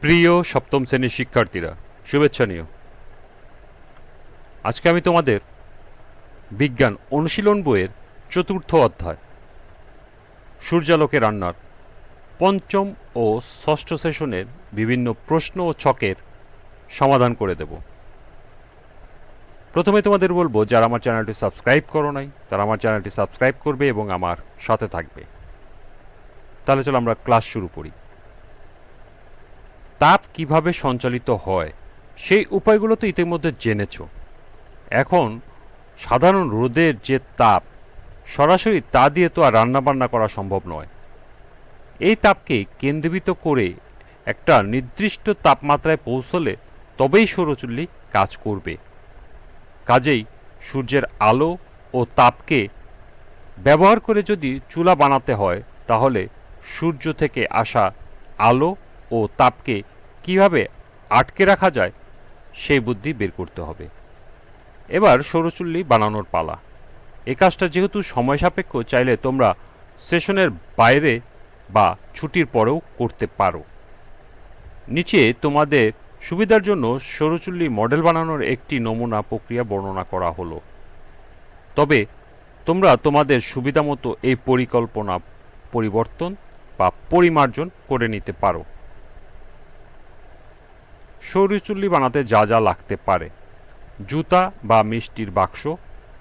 প্রিয় সপ্তম শ্রেণির শিক্ষার্থীরা, শুভেচ্ছা নিও। আজকে আমি তোমাদের বিজ্ঞান অনুশীলন বইয়ের চতুর্থ অধ্যায় সূর্যালোকে রান্নার পঞ্চম ও ষষ্ঠ সেশনের বিভিন্ন প্রশ্ন ও ছকের সমাধান করে দেব। প্রথমে তোমাদের বলব, যারা আমার চ্যানেলটি সাবস্ক্রাইব করো নাই, তারা আমার চ্যানেলটি সাবস্ক্রাইব করবে এবং আমার সাথে থাকবে। তাহলে চলো আমরা ক্লাস শুরু করি। তাপ কীভাবে সঞ্চালিত হয়, সেই উপায়গুলো তো ইতিমধ্যে জেনেছ। এখন, সাধারণ রোদের যে তাপ, সরাসরি তা দিয়ে তো আর রান্নাবান্না করা সম্ভব নয়। এই তাপকে কেন্দ্রীভূত করে একটা নির্দিষ্ট তাপমাত্রায় পৌঁছলে তবেই সৌরচুল্লি কাজ করবে। কাজেই সূর্যের আলো ও তাপকে ব্যবহার করে যদি চুলা বানাতে হয়, তাহলে সূর্য থেকে আসা আলো ও তাপকে কীভাবে আটকে রাখা যায় সেই বুদ্ধি বের করতে হবে। এবার সৌরচুল্লি বানানোর পালা। এ কাজটা যেহেতু সময় সাপেক্ষ, চাইলে তোমরা সেশনের বাইরে বা ছুটির পরেও করতে পারো। নিচে তোমাদের সুবিধার জন্য সৌরচুল্লি মডেল বানানোর একটি নমুনা প্রক্রিয়া বর্ণনা করা হলো। তবে তোমরা তোমাদের সুবিধামতো এই পরিকল্পনা পরিবর্তন বা পরিমার্জন করে নিতে পারো। সৌরচুল্লি বানাতে যা যা লাগতে পারে। জুতা বা মিষ্টির বাক্স,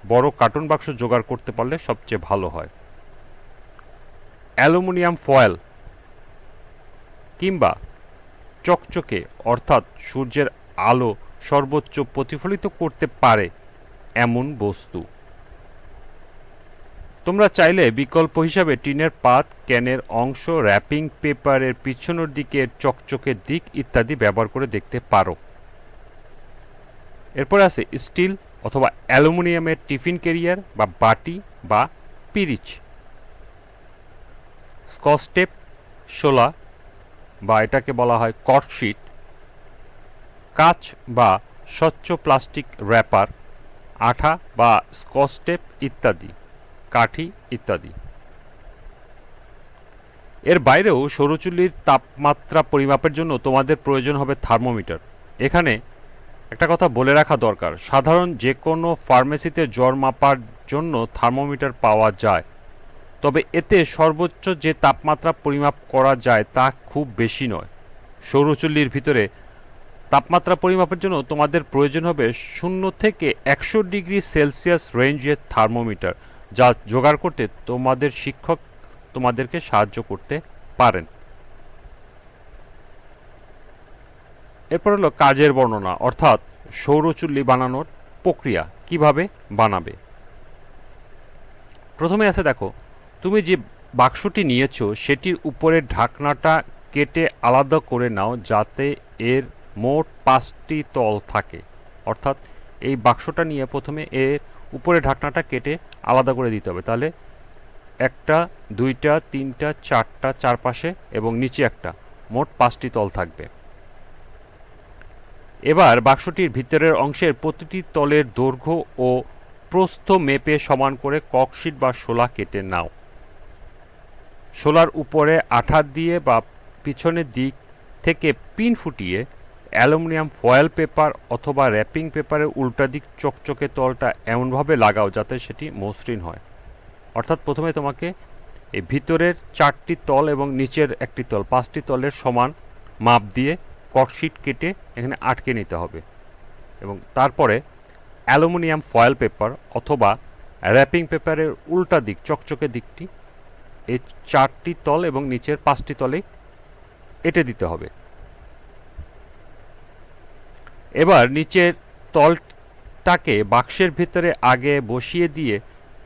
বড় কার্টুন বাক্স জোগাড় করতে পারলে সবচেয়ে ভালো হয়। অ্যালুমিনিয়াম ফয়েল কিংবা চকচকে, অর্থাৎ সূর্যের আলো সর্বোচ্চ প্রতিফলিত করতে পারে এমন বস্তু। তোমরা চাইলে বিকল্প হিসাবে টিনের পাত, ক্যানের অংশ, র্যাপিং পেপারের পিছনের দিকে চকচকের দিক ইত্যাদি ব্যবহার করে দেখতে পারো। এরপর আছে স্টিল অথবা অ্যালুমিনিয়ামের টিফিন ক্যারিয়ার বা বাটি বা পিরিচ। স্কচটেপ শোলা বা এটাকে বলা হয় কটশিট কাচ বা স্বচ্ছ প্লাস্টিক র্যাপার, আঠা বা স্কচটেপ ইত্যাদি। কাঠি ইত্যাদি। এর বাইরেও সৌরচুল্লির তাপমাত্রা পরিমাপের জন্য তোমাদের প্রয়োজন হবে থার্মোমিটার। এখানে একটা কথা বলে রাখা দরকার, সাধারণ যে কোনো ফার্মেসিতে জ্বর মাপার জন্য থার্মোমিটার পাওয়া যায়, তবে এতে সর্বোচ্চ যে তাপমাত্রা পরিমাপ করা যায় তা খুব বেশি নয়। সৌরচুল্লির ভিতরে তাপমাত্রা পরিমাপের জন্য তোমাদের প্রয়োজন হবে শূন্য থেকে একশো ডিগ্রি সেলসিয়াস রেঞ্জের থার্মোমিটার। যা জোগাড় করতে তোমাদের শিক্ষক তোমাদেরকে সাহায্য করতে পারেন। এরপর হলো কাজের বর্ণনা, অর্থাৎ সৌরচুল্লি বানানোর প্রক্রিয়া, কীভাবে বানাবে। প্রথমে আছে দেখো, তুমি যে বাক্সটি নিয়েছো, সেটির উপরের ঢাকনাটা কেটে আলাদা করে নাও যাতে এর মোট পাঁচটি তল থাকে। অর্থাৎ এই বাক্সটা নিয়ে প্রথমে এর উপরে ঢাকনাটা কেটে আলাদা করে দিতে হবে। তাহলে একটা, দুইটা, তিনটা, চারটা চারপাশে এবং নিচে একটা। মোট পাঁচটি তল থাকবে। এবার বাক্সটির ভিতরের অংশের প্রতিটি তলের দৈর্ঘ্য ও প্রস্থ মেপে সমান করে ককশিট বা শোলা কেটে নাও। শোলার উপরে আঠা দিয়ে বা পিছনের দিক থেকে পিন ফুটিয়ে অ্যালুমিনিয়াম ফয়েল পেপার অথবা র্যাপিং পেপারের উল্টা দিক চকচকে তলটা এমনভাবে লাগাও যাতে সেটি মসৃণ হয়। অর্থাৎ প্রথমে তোমাকে এই ভিতরের চারটি তল এবং নিচের একটি তল, পাঁচটি তলের সমান মাপ দিয়ে কটশিট কেটে এখানে আটকে নিতে হবে এবং তারপরে অ্যালুমিনিয়াম ফয়েল পেপার অথবা র্যাপিং পেপারের উল্টা দিক, চকচকে দিকটি, এই চারটি তল এবং নিচের পাঁচটি তলে এটে দিতে হবে। এবার নিচের তলটাকে বাক্সের ভিতরে আগে বসিয়ে দিয়ে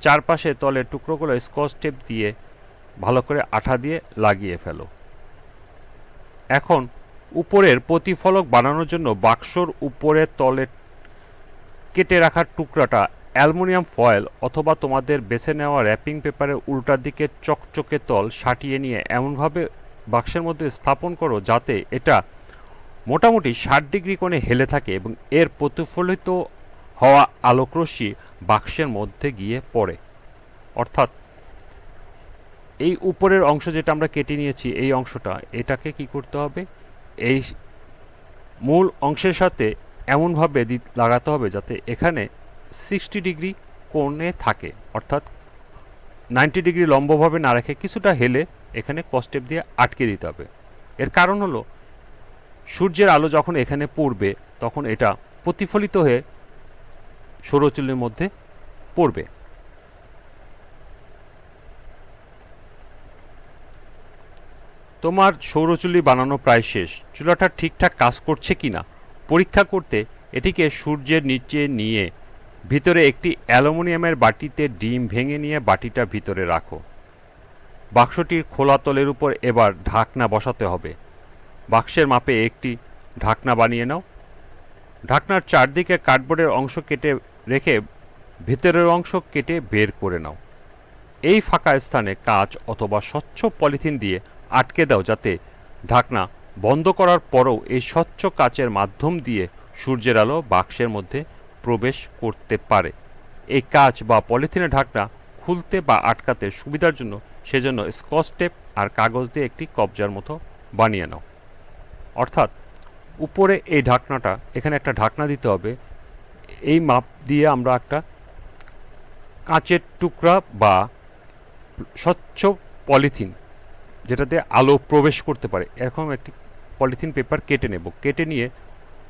চারপাশে তলে টুকরোগুলো স্কচ টেপ দিয়ে ভালো করে আঠা দিয়ে লাগিয়ে ফেলো। এখন উপরের প্রতিফলক বানানোর জন্য বাক্সর উপরে তলে কেটে রাখার টুকরাটা অ্যালুমিনিয়াম ফয়েল অথবা তোমাদের বেছে নেওয়া র্যাপিং পেপারের উল্টার দিকে চকচকে তল সাটিয়ে নিয়ে এমনভাবে বাক্সের মধ্যে স্থাপন করো যাতে এটা মোটামুটি ষাট ডিগ্রি কোণে হেলে থাকে এবং এর প্রতিফলিত হওয়া আলোকরশ্মি বাক্সের মধ্যে গিয়ে পড়ে। অর্থাৎ এই উপরের অংশ যেটা আমরা কেটে নিয়েছি, এই অংশটা, এটাকে কি করতে হবে? এই মূল অংশের সাথে এমনভাবে দি- লাগাতে হবে যাতে এখানে সিক্সটি ডিগ্রি কোণে থাকে। অর্থাৎ নাইনটি ডিগ্রি লম্বভাবে না রেখে কিছুটা হেলে এখানে কস্টেপ দিয়ে আটকে দিতে হবে। এর কারণ হলো সূর্যের আলো যখন এখানে পড়বে, তখন এটা প্রতিফলিত হয়ে সৌরচুল্লির মধ্যে পড়বে। তোমার সৌরচুল্লি বানানো প্রায় শেষ। চুলাটা ঠিকঠাক কাজ করছে কিনা? পরীক্ষা করতে এটিকে সূর্যের নিচে নিয়ে ভিতরে একটি অ্যালুমিনিয়ামের বাটিতে ডিম ভেঙে নিয়ে বাটিটা ভিতরে রাখো। বাক্সটির খোলা তলের উপর এবার ঢাকনা বসাতে হবে। বাক্সের মাপে একটি ঢাকনা বানিয়ে নাও। ঢাকনার চারদিকে কার্ডবোর্ডের অংশ কেটে রেখে ভেতরের অংশ কেটে বের করে নাও। এই ফাঁকা স্থানে কাঁচ অথবা স্বচ্ছ পলিথিন দিয়ে আটকে দাও যাতে ঢাকনা বন্ধ করার পরও এই স্বচ্ছ কাচের মাধ্যম দিয়ে সূর্যের আলো বাক্সের মধ্যে প্রবেশ করতে পারে। এই কাচ বা পলিথিনের ঢাকনা খুলতে বা আটকাতে সুবিধার জন্য সেজন্য স্কচ টেপ আর কাগজ দিয়ে একটি কবজার মতো বানিয়ে নাও। অর্থাৎ উপরে এই ঢাকনাটা, এখানে একটা ঢাকনা দিতে হবে। এই মাপ দিয়ে আমরা একটা কাঁচের টুকরা বা স্বচ্ছ পলিথিন যেটাতে আলো প্রবেশ করতে পারে, এরকম একটি পলিথিন পেপার কেটে নেব। কেটে নিয়ে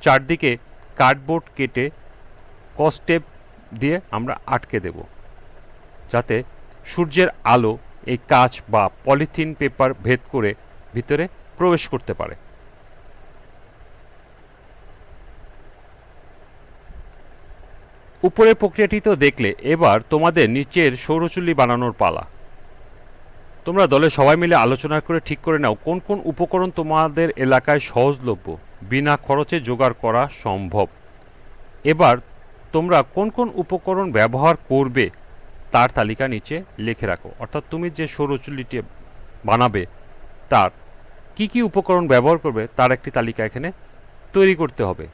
চারদিকে কার্ডবোর্ড কেটে কস্টেপ দিয়ে আমরা আটকে দেব, যাতে সূর্যের আলো এই কাঁচ বা পলিথিন পেপার ভেদ করে ভিতরে প্রবেশ করতে পারে। উপরের প্রক্রিয়াটি তো দেখলে, এবার তোমাদের নিচের সৌরচুল্লি বানানোর পালা। তোমরা দলে সবাই মিলে আলোচনা করে ঠিক করে নাও, কোন কোন উপকরণ তোমাদের এলাকায় সহজলভ্য, বিনা খরচে জোগাড় করা সম্ভব। এবার তোমরা কোন কোন উপকরণ ব্যবহার করবে, তার তালিকা নিচে লিখে রাখো। অর্থাৎ তুমি যে সৌরচুল্লিটি বানাবে, তার কি কি উপকরণ ব্যবহার করবে, তার একটি তালিকা এখানে তৈরি করতে হবে।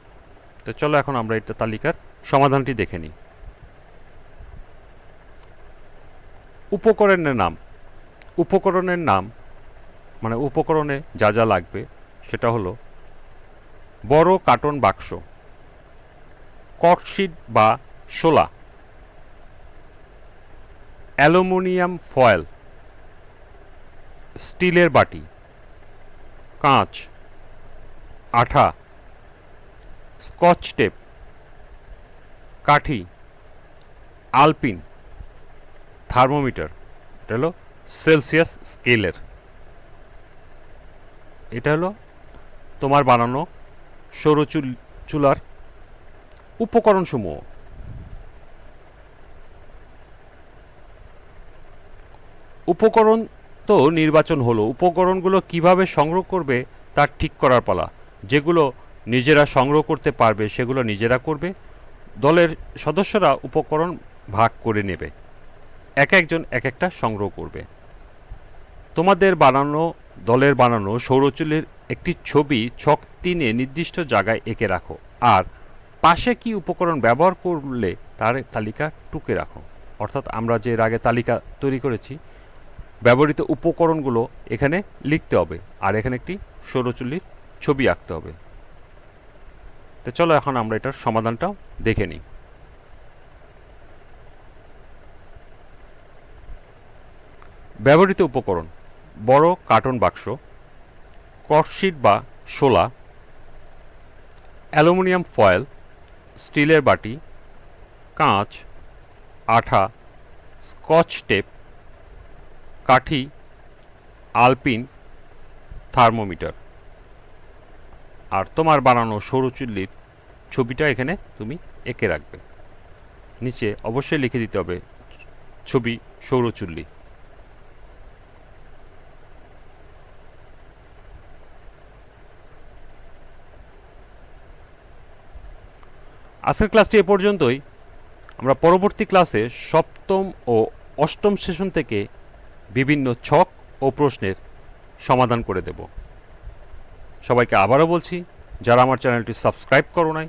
তো চলো এখন আমরা এটা তালিকার সমাধানটি দেখে নিই। উপকরণের নাম। উপকরণের নাম মানে উপকরণে যা যা লাগবে, সেটা হলো বড় কার্টন বাক্স কটশিট বা শোলা, অ্যালুমিনিয়াম ফয়েল, স্টিলের বাটি, কাঁচ, আঠা, স্কচ টেপ। কাঠি, আলপিন, থার্মোমিটার, এটা হলো সেলসিয়াস স্কেলের। এটা হলো তোমার বানানো সৌরচুল চুলার উপকরণসমূহ। উপকরণ তো নির্বাচন হলো। উপকরণগুলো কীভাবে সংগ্রহ করবে তার ঠিক করার পালা। যেগুলো নিজেরা সংগ্রহ করতে পারবে, সেগুলো নিজেরা করবে। দলের সদস্যরা উপকরণ ভাগ করে নেবে। এক একজন এক একটা সংগ্রহ করবে। তোমাদের বানানো, দলের বানানো সৌরচুলের একটি ছবি ছক তিনে নির্দিষ্ট জায়গায় এঁকে রাখো। আর পাশে কি উপকরণ ব্যবহার করলে তার তালিকা টুকে রাখো। অর্থাৎ আমরা যে আগে তালিকা তৈরি করেছি, ব্যবহৃত উপকরণগুলো এখানে লিখতে হবে। আর এখানে একটি সৌরচুল্লির ছবি আঁকতে হবে। তো চলো এখন আমরা এটার সমাধানটাও দেখে নিই। ব্যবহৃত উপকরণ, বড় কার্টন বাক্স কটশিট বা শোলা, অ্যালুমিনিয়াম ফয়েল, স্টিলের বাটি, কাঁচ, আঠা, স্কচ টেপ, কাঠি, আলপিন, থার্মোমিটার। আর তোমার বানানো সৌরচুল্লির ছবিটা এখানে তুমি এঁকে রাখবে নিচে অবশ্যই লিখে দিতে হবে, ছবি সৌরচুল্লি। আজকের ক্লাসটি এ পর্যন্তই। আমরা পরবর্তী ক্লাসে সপ্তম ও অষ্টম সেশন থেকে বিভিন্ন ছক ও প্রশ্নের সমাধান করে দেব। সবাইকে আবারও বলছি, যারা আমার চ্যানেলটি সাবস্ক্রাইব করো নাই